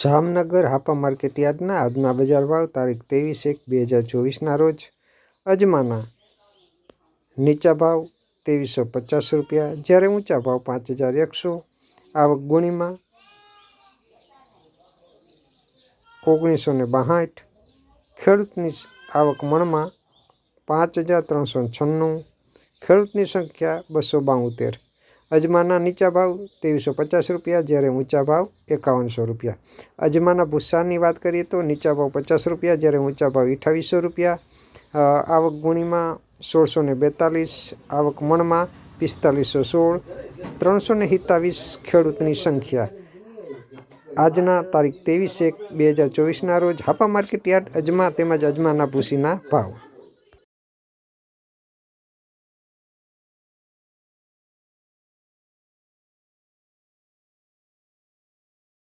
Jamnagar Hapa market યાર્ડના આજના બજાર ભાવ તારીખ ત્રેવીસ એક બે હજાર ચોવીસના રોજ અજમાના. નીચા ભાવ ત્રેવીસો પચાસ રૂપિયા, જ્યારે ઊંચા ભાવ પાંચ હજાર એકસો. આવક ગુણીમાં ઓગણીસો ને બાસઠ. ખેડૂતની આવક મણમાં પાંચ હજાર ત્રણસો છન્નું. ખેડૂતની સંખ્યા બસો બાવોતેર અજમાના નીચા ભાવ ત્રેવીસો પચાસ રૂપિયા, જ્યારે ઊંચા ભાવ એકાવનસો રૂપિયા. અજમાના ભૂસ્સાની વાત કરીએ તો નીચા ભાવ પચાસ રૂપિયા, જ્યારે ઊંચા ભાવ અઠ્ઠાવીસો રૂપિયા. આવક ગુણીમાં સોળસો ને બેતાલીસ, આવક મણમાં પિસ્તાલીસો સોળ, ત્રણસો ને સિત્તાવીસ ખેડૂતની સંખ્યા. આજના તારીખ ત્રેવીસ એક, બે હજાર ચોવીસના રોજ હાપા માર્કેટ યાર્ડ અજમા તેમજ અજમાના ભૂસીના ભાવ.